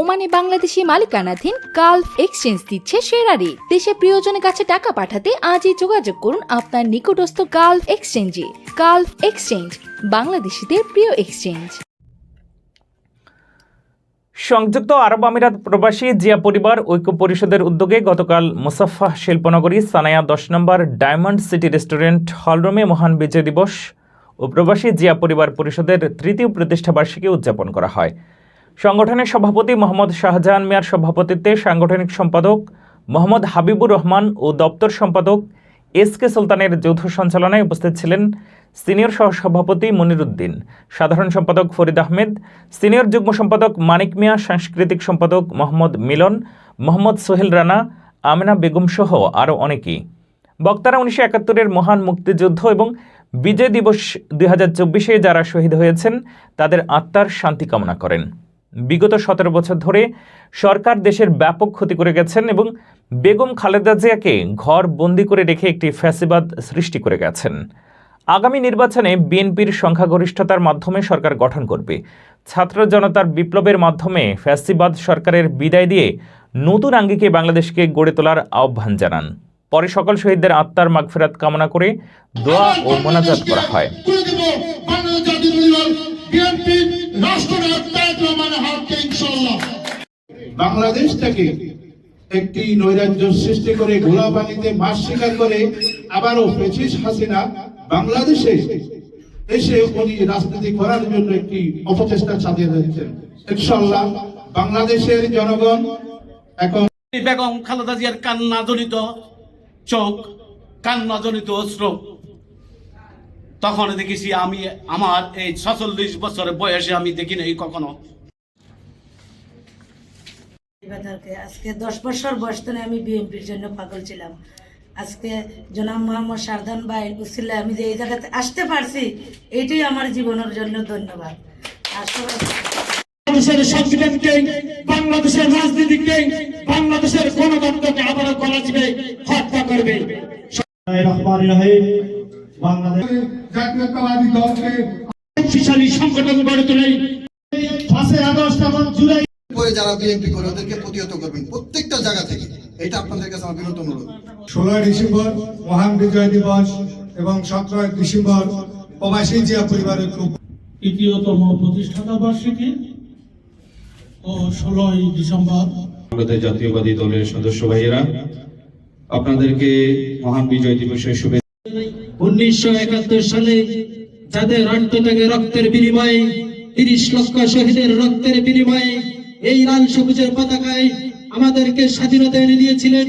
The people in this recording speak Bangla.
ওমানে বাংলাদেশি মালিকানাধীন গালফ এক্সচেঞ্জ দিচ্ছে সেরা রেট দেশে প্রিয়জনের কাছে টাকা পাঠাতে আজই যোগাযোগ করুন আপনার নিকটস্থ গালফ এক্সচেঞ্জে। গালফ এক্সচেঞ্জ, বাংলাদেশিদের প্রিয় এক্সচেঞ্জ। সংযুক্ত আরব আমিরাত প্রবাসী জিয়া পরিবার ঐক্য পরিষদের উদ্যোগে গতকাল মুসাফা শিল্পনগরী সানায়া দশ নম্বর ডায়মন্ড সিটি রেস্টুরেন্ট হলরুমে মহান বিজয় দিবস ও প্রবাসী জিয়া পরিবার পরিষদের তৃতীয় প্রতিষ্ঠাবার্ষিকী উদযাপন করা হয়। সংগঠনের সভাপতি মোহাম্মদ শাহজাহান মিয়ার সভাপতিত্বে সাংগঠনিক সম্পাদক মোহাম্মদ হাবিবুর রহমান ও দপ্তর সম্পাদক এস কে সুলতানের যৌথ সঞ্চালনায় উপস্থিত ছিলেন সিনিয়র সহসভাপতি মনিরুদ্দিন, সাধারণ সম্পাদক ফরিদ আহমেদ, সিনিয়র যুগ্ম সম্পাদক মানিক মিয়া, সাংস্কৃতিক সম্পাদক মোহাম্মদ মিলন, মোহাম্মদ সোহেল রানা, আমিনা বেগম সহ আরও অনেকেই। বক্তারা উনিশশো একাত্তরের মহান মুক্তিযুদ্ধ এবং বিজয় দিবস দুই যারা শহীদ হয়েছেন, তাদের আত্মার শান্তি কামনা করেন। বিগত সতেরো বছর ধরে সরকার দেশের ব্যাপক ক্ষতি করে গেছেন এবং বেগম খালেদা জিয়াকে ঘর বন্দি করে রেখে একটি ফ্যাসিবাদ সৃষ্টি করে গেছেন। আগামী নির্বাচনে বিএনপির সংখ্যাগরিষ্ঠতার মাধ্যমে সরকার গঠন করবে। ছাত্র জনতার বিপ্লবের মাধ্যমে ফ্যাসিবাদ সরকারের বিদায় দিয়ে নতুন আঙ্গিকে বাংলাদেশকে গড়ে তোলার আহ্বান জানান। পরে সকল শহীদদের আত্মার মাগফেরাত কামনা করে দোয়া ও মোনাজাত করা হয়। বাংলাদেশ তারেক রহমানের হাতকে থেকে একটি নৈরাজ্য সৃষ্টি করে ঘোলা পানিতে মাছ শিকার করে আবারও পেছিস হাসিনা বাংলাদেশে এসে উনি রাজনীতি করার জন্য একটি অপচেষ্টা চালিয়ে যাচ্ছেন। ইনশাআল্লাহ বাংলাদেশের জনগণ এখন বেগম খালেদা জিয়ার কান্না জনিত চোখ কান্না জনিত অস্ত্র তখন দেখেছি আমি আমার এই ছচল্লিশ বছরের বয়সে আমি দেখি নাই কখনো। আজকে দশ বছর বয়স থেকে আমি বিএনপির জন্য পাগল ছিলাম। আজকে জনাব মোহাম্মদ সারদান ভাই উসিল্লা আমি যে এই জায়গাতে আসতে পারছি এটাই আমার জীবনের জন্য ধন্যবাদ। বাংলাদেশের সংবিধানকে বাংলাদেশের রাজনীতিকে বাংলাদেশের গণতন্ত্রকে আবারও চিপে হত্যা করবে। জাতীয়তাবাদী দলকে শক্তিশালী সংগঠন গড়ে তোলে পাঁচই আগস্ট এবং জুলাই পরে যারা বিএনপি করে ওদেরকে প্রতিহত করবেন প্রত্যেকটা জায়গা থেকে। এটা আপনাদের কাছে আমার অনুরোধ। ষোলোই ডিসেম্বর মহান বিজয় দিবস এবং সতেরোই ডিসেম্বর প্রবাসী জিয়া পরিবারের খুব তৃতীয়তম প্রতিষ্ঠাতা বার্ষিকী ও ষোলোই ডিসেম্বর। জাতীয়বাদী দলের সদস্য ভাইয়েরা আপনাদেরকে মহান বিজয় দিবসের শুভেচ্ছা উনিশশো একাত্তর সালে যাদের রক্তটাকে রক্তের বিনিময়ে তিরিশ লক্ষ শহীদের রক্তের বিনিময়ে এই লাল সবুজের পতাকায় আমাদেরকে স্বাধীনতা এনে দিয়েছিলেন।